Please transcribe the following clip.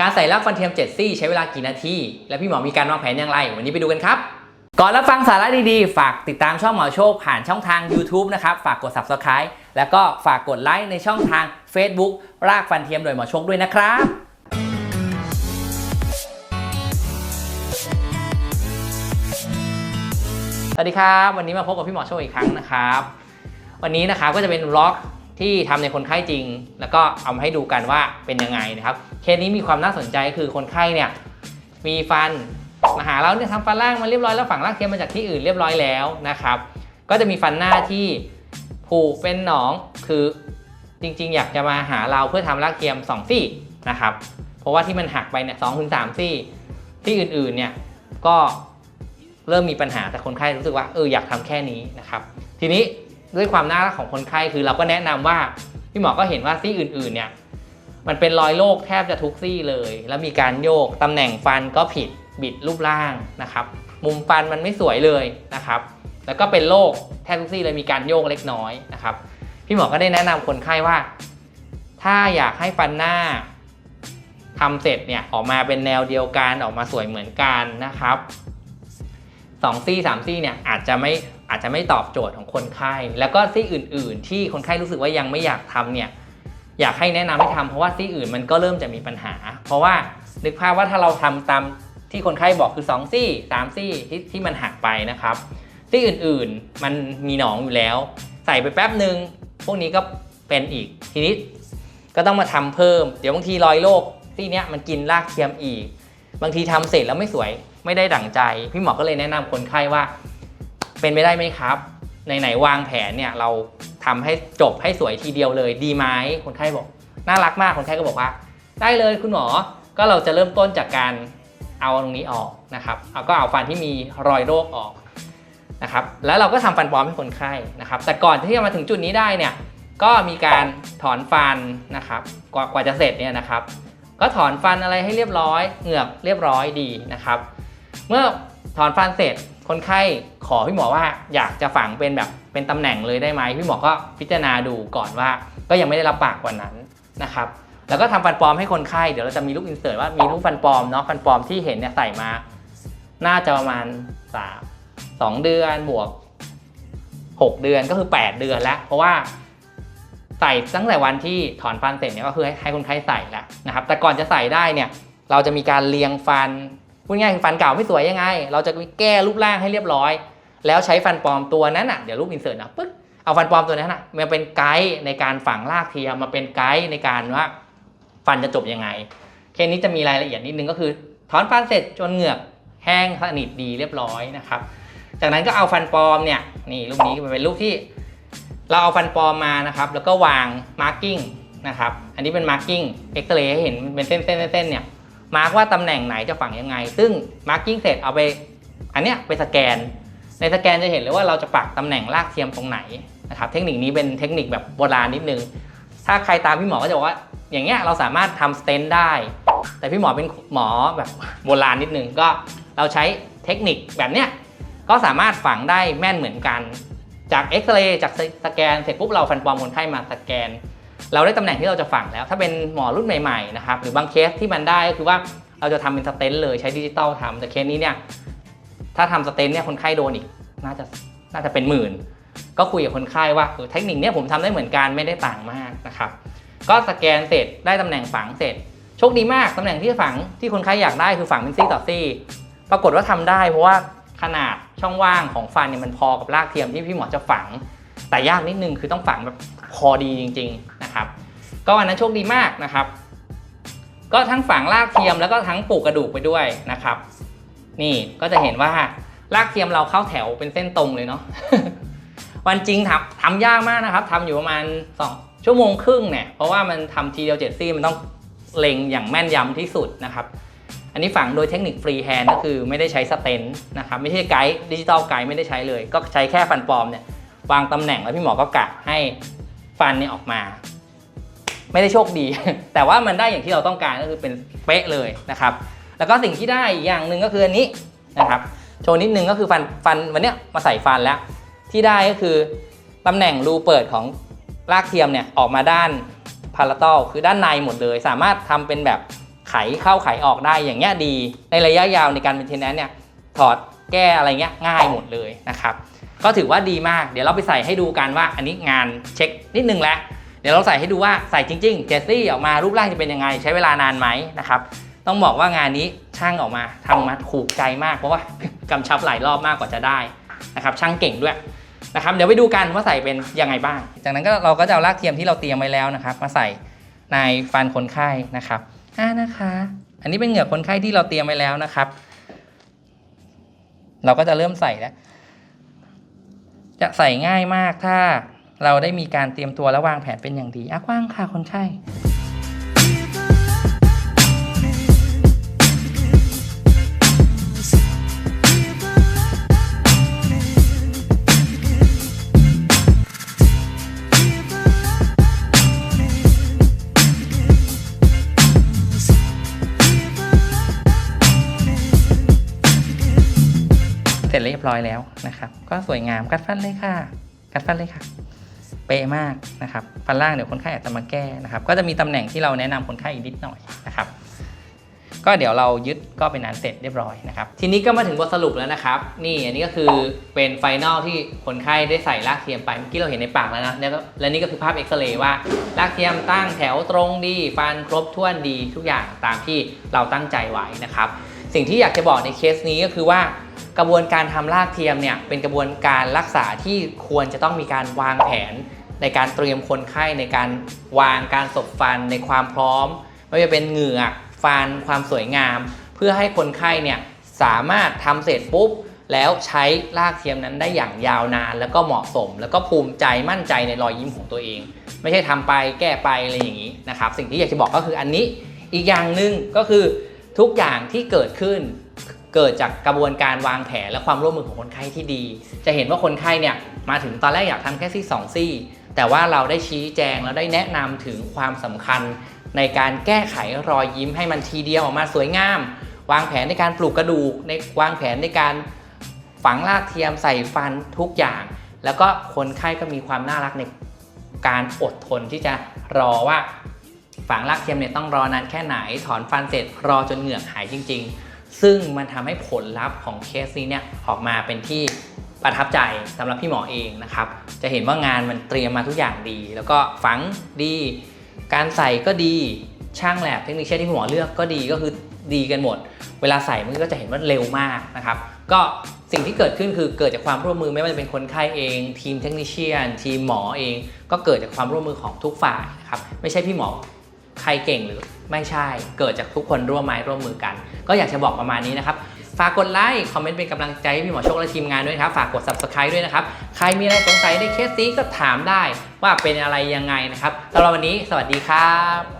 การใส่รากฟันเทียม7ซี่ใช้เวลากี่นาที และพี่หมอมีการวางแผนอย่างไร วันนี้ไปดูกันครับ ก่อนรับฟังสาระดีๆ ฝากติดตามช่องหมอโชคผ่านช่องทาง YouTube นะครับ ฝากกด Subscribe แล้วก็ฝากกดไลค์ในช่องทาง Facebook รากฟันเทียมโดยหมอโชคด้วยนะครับสวัสดีครับ วันนี้มาพบกับพี่หมอโชคอีกครั้งนะครับ วันนี้นะครับก็จะเป็นล็อก ที่ทำในคนไข้จริง แล้วก็เอามาให้ดูกันว่าเป็นยังไงนะครับ เคสนี้มีความน่าสนใจคือคนไข้เนี่ยมีฟันมาหาเราเนี่ยทำฟันล่างมาเรียบร้อยแล้วฝังรากเทียมมาจากที่อื่นเรียบร้อยแล้วนะครับ ก็จะมีฟันหน้าที่ผุเป็นหนองคือจริง ๆ อยากจะมาหาเราเพื่อทำรากเทียม2ซี่นะครับ เพราะว่าที่มันหักไปเนี่ยสองถึงสามซี่ที่อื่นๆเนี่ยก็เริ่มมีปัญหาแต่คนไข้รู้สึกว่าเอออยากทำแค่นี้นะครับ ทีนี้ ด้วยความน่ารักของคนไข้คือเราก็แนะนำว่าพี่หมอก็เห็นว่าซี่อื่นๆเนี่ยมันเป็นรอยโรคแทบจะทุกซี่เลย แล้วมีการโยกตำแหน่งฟันก็ผิดบิดรูปร่างนะครับ มุมฟันมันไม่สวยเลยนะครับ แล้วก็เป็นโรคแทบทุกซี่เลยมีการโยกเล็กน้อยนะครับ พี่หมอก็ได้แนะนำคนไข้ว่า ถ้าอยากให้ฟันหน้าทำเสร็จเนี่ยออกมาเป็นแนวเดียวกันออกมาสวยเหมือนกันนะครับ สองซี่สามซี่เนี่ยอาจจะไม่อาจจะไม่ตอบโจทย์ของคนไข้ แล้วก็ซี่อื่น ๆ ที่คนไข้รู้สึกว่ายังไม่อยากทำเนี่ยอยากให้แนะนำให้ทำเพราะว่าซี่อื่นมันก็เริ่มจะมีปัญหา เพราะว่านึกภาพว่าถ้าเราทำตามที่คนไข้บอกคือ 2 ซี่ 3 ซี่ที่ที่มันหักไปนะครับ ซี่อื่นๆมันมีหนองอยู่แล้ว ใส่ไปแป๊บหนึ่งพวกนี้ก็เป็นอีกทีนี้ก็ต้องมาทำเพิ่ม เดี๋ยวบางทีรอยโรคซี่เนี้ยมันกินรากเทียมอีก บางทีทำเสร็จแล้วไม่สวย ไม่ได้ดั่งใจ พี่หมอก็เลยแนะนำคนไข้ว่า เป็นไปได้ไหมครับในไหนๆวางแผนเนี่ยเราทำให้จบให้สวยทีเดียวเลยดีไหมคนไข้บอก น่ารักมากคนไข้ก็บอกว่า ได้เลยคุณหมอก็เราจะเริ่มต้นจากการเอาตรงนี้ออกนะครับเอาก็เอาฟันที่มีรอยโรคออกนะครับแล้วเราก็ทำฟันปลอมให้คนไข้นะครับ แต่ก่อนที่จะมาถึงจุดนี้ได้เนี่ยก็มีการถอนฟันนะครับกว่ากว่าจะเสร็จเนี่ยนะครับ ก็ถอนฟันอะไรให้เรียบร้อยเหงือกเรียบร้อยดีนะครับ เมื่อถอนฟันเสร็จคนไข้ขอพี่หมอว่าอยากจะฝังเป็นแบบเป็นตำแหน่งเลยได้ไหมพี่หมอก็พิจารณาดูก่อนว่า ก็ยังไม่ได้รับปากว่านั้นนะครับแล้วก็ทำฟันปลอมให้คนไข้เดี๋ยวเราจะมีรูปอินเสิร์ตว่ามีรูปฟันปลอมเนาะฟันปลอมที่เห็นเนี่ยใส่มา น่าจะประมาณสามสองเดือนบวกหกเดือนก็คือแปดเดือนแล้ว เพราะว่าใส่ตั้งแต่วันที่ถอนฟันเสร็จเนี่ยก็คือให้ให้คนไข้ใส่แล้วนะครับแต่ก่อนจะใส่ได้เนี่ยเราจะมีการเรียงฟัน พูดง่ายคือฟันเก่าไม่สวยยังไง เราจะแก้รูปร่างให้เรียบร้อย แล้วใช้ฟันปลอมตัวนั้นอะเดี๋ยวรูปอินเสิร์ตนะปึ๊บเอาฟันปลอมตัวนั้นอะมาเป็นไกด์ในการฝังรากเทียมมาเป็นไกด์ในการว่าฟันจะจบยังไงเคสนี้จะมีรายละเอียดนิดนึงก็คือ ถอนฟันเสร็จจนเหงือกแห้งสนิทดีเรียบร้อยนะครับจากนั้นก็เอาฟันปลอมเนี่ยนี่รูปนี้เป็นรูปที่ เราเอาฟันปลอมมานะครับ แล้วก็วางมาร์กิ้งนะครับ อันนี้เป็นมาร์กิ้งเอ็กซเรย์ให้เห็นเป็นเส้นเส้นเส้นๆเนี่ย มาร์กว่าตำแหน่งไหนจะฝังยังไง ซึ่งมาร์กิ้งเสร็จเอาไปอันเนี้ยไปสแกน ในสแกนจะเห็นเลยว่าเราจะปักตำแหน่งรากเทียมตรงไหนนะครับเทคนิคนี้เป็นเทคนิคแบบโบราณนิดนึง ถ้าใครตามพี่หมอก็จะบอกว่าอย่างเงี้ยเราสามารถทำสเตนได้ แต่พี่หมอเป็นหมอแบบโบราณนิดนึงก็เราใช้เทคนิคแบบเนี้ยก็สามารถฝังได้แม่นเหมือนกัน จากเอ็กซเรย์จากสแกนเสร็จปุ๊บเราฟันปลอมคนไข้มาสแกน เราได้ตำแหน่งที่เราจะฝังแล้ว ถ้าเป็นหมอรุ่นใหม่ๆนะครับหรือบางเคสที่มันได้ก็คือว่าเราจะทำเป็นสเตนเลยใช้ดิจิตอลทำแต่เคสนี้เนี่ยถ้าทำสเตนเนี่ยคนไข้โดนอีกน่าจะน่าจะเป็นหมื่น ก็คุยกับคนไข้ว่าเทคนิคเนี้ยผมทำได้เหมือนกันไม่ได้ต่างมากนะครับก็สแกนเสร็จได้ตำแหน่งฝังเสร็จโชคดีมากตำแหน่งที่ฝังที่คนไข้อยากได้คือฝังเป็นซี่ต่อซี่ ปรากฏว่าทำได้เพราะว่าขนาดช่องว่างของฟันเนี่ยมันพอกับรากเทียมที่พี่หมอจะฝัง แต่ยากนิดนึงคือต้องฝังแบบพอดีจริง ๆ นะครับ ก็วันนั้นโชคดีมากนะครับ ก็ทั้งฝังรากเทียมแล้วก็ทั้งปลูกกระดูกไปด้วยนะครับ นี่ก็จะเห็นว่ารากเทียมเราเข้าแถวเป็นเส้นตรงเลยเนาะวันจริงทำทำยากมากนะครับทำอยู่ประมาณสองชั่วโมงครึ่งเนี่ยเพราะว่ามันทำทีเดียวเจ็ดซี่มันต้องเล็งอย่างแม่นยำที่สุดนะครับ อันนี้ฝังโดยเทคนิคฟรีแฮนด์ก็คือไม่ได้ใช้สเตนนะครับ ไม่ใช่ไกด์ดิจิตอลไกด์ไม่ได้ใช้เลย ก็ใช้แค่ฟันปลอมเนี่ยวางตำแหน่งแล้วพี่หมอก็กะให้ฟันนี่ออกมา ไม่ได้โชคดี แต่ว่ามันได้อย่างที่เราต้องการก็คือเป็นเป๊ะเลยนะครับแล้วก็สิ่งที่ได้อีกอย่างหนึ่งก็คืออันนี้นะครับโชว์นิดนึงก็คือฟันฟันวันเนี้ยมาใส่ฟันแล้ว ที่ได้ก็คือตำแหน่งรูเปิดของรากเทียมเนี่ยออกมาด้านพาราตอลคือด้านในหมดเลย สามารถทำเป็นแบบไขเข้าไขออกได้อย่างเงี้ยดี ในระยะยาวในการเป็นเทนแนนเนี่ยถอดแก้อะไรเงี้ยง่ายหมดเลยนะครับ ก็ถือว่าดีมาก เดี๋ยวเราไปใส่ให้ดูกันว่าอันนี้งานเช็คนิดนึงแล้ว เดี๋ยวเราใส่ให้ดูว่าใส่จริงๆเจสซี่ออกมารูปร่างจะเป็นยังไง ใช้เวลานานไหมนะครับต้องบอกว่างานนี้ช่างออกมาทำมาถูกใจมากเพราะว่ากำชับหลายรอบมากกว่าจะได้นะครับช่างเก่งด้วยนะครับเดี๋ยวไปดูกันว่าใส่เป็นยังไงบ้าง จากนั้นก็เราก็จะเอารากเทียมที่เราเตรียมไว้แล้วนะครับ มาใส่ในฟันคนไข้นะครับอ่านะคะ อันนี้เป็นเหงือกคนไข้ที่เราเตรียมไว้แล้วนะครับ เราก็จะเริ่มใส่แล้ว จะใส่ง่ายมากถ้า เราได้มีการเตรียมตัวและวางแผนเป็นอย่างดีอะกว้างค่ะคนไข้เสร็จเรียบร้อยแล้วนะครับ ก็สวยงามกัดฟันเลยค่ะ กัดฟันเลยค่ะ เป๊ะมากนะครับฟันล่างเดี๋ยวคนไข้อาจจะมาแก้นะครับก็จะมีตำแหน่งที่เราแนะนำคนไข้อีกนิดหน่อยนะครับก็เดี๋ยวเรายึดก็เป็นอันเสร็จเรียบร้อยนะครับ ทีนี้ก็มาถึงบทสรุปแล้วนะครับ นี่อันนี้ก็คือเป็นไฟนอลที่คนไข้ได้ใส่ลากเทียมไป เมื่อกี้เราเห็นในปากแล้วนะ แล้วและนี่ก็คือภาพเอ็กซเรย์ว่าลากเทียมตั้งแถวตรงดี ฟันครบถ้วนดีทุกอย่างตามที่เราตั้งใจไว้นะครับ สิ่งที่อยากจะบอกในเคสนี้ก็คือว่ากระบวนการทำรากเทียมเนี่ยเป็นกระบวนการรักษาที่ควรจะต้องมีการวางแผน ในการเตรียมคนไข้ในการวางการสบฟันในความพร้อม ไม่ว่าจะเป็นเหงือกฟันความสวยงาม เพื่อให้คนไข้เนี่ยสามารถทำเสร็จปุ๊บ แล้วใช้รากเทียมนั้นได้อย่างยาวนาน แล้วก็เหมาะสม แล้วก็ภูมิใจมั่นใจในรอยยิ้มของตัวเอง ไม่ใช่ทำไปแก้ไปอะไรอย่างนี้นะครับสิ่งที่อยากจะบอกก็คืออันนี้อีกอย่างหนึ่งก็คือทุกอย่างที่เกิดขึ้นเกิดจากกระบวนการวางแผนและความร่วมมือของคนไข้ที่ดี จะเห็นว่าคนไข้เนี่ยมาถึงตอนแรกอยากทำแค่ซี่สองซี่ แต่ว่าเราได้ชี้แจงแล้วได้แนะนำถึงความสำคัญในการแก้ไขรอยยิ้มให้มันทีเดียวออกมาสวยงาม วางแผนในการปลูกกระดูกในวางแผนในการฝังรากเทียมใส่ฟันทุกอย่าง แล้วก็คนไข้ก็มีความน่ารักในการอดทนที่จะรอว่า ฝังรากเทียมเนี่ยต้องรอนานแค่ไหน ถอนฟันเสร็จรอจนเหงือกหายจริง ๆ ซึ่งมันทำให้ผลลัพธ์ของเคสนี้เนี่ยออกมาเป็นที่ ประทับใจสำหรับพี่หมอเองนะครับ จะเห็นว่างานมันเตรียมมาทุกอย่างดี แล้วก็ฝังดี การใส่ก็ดีช่างแลบเทคนิคเช่นที่พี่หมอเลือกก็ดีก็คือดีกันหมด เวลาใส่มันก็จะเห็นว่าเร็วมากนะครับ ก็สิ่งที่เกิดขึ้นคือเกิดจากความร่วมมือไม่ว่าจะเป็นคนไข้เอง ทีมเทคนิชเชียน ทีมหมอเอง ก็เกิดจากความร่วมมือของทุกฝ่ายนะครับไม่ใช่พี่หมอใครเก่งหรือไม่ใช่เกิดจากทุกคนร่วมไม้ร่วมมือกัน ก็อยากจะบอกประมาณนี้นะครับ ฝากกดไลค์ คอมเมนต์เป็นกำลังใจให้พี่หมอโชคและทีมงานด้วยครับ ฝากกด subscribe ด้วยนะครับ ใครมีอะไรสงสัยในเคสนี้ก็ถามได้ว่าเป็นอะไรยังไงนะครับสำหรับวันนี้ สวัสดีครับ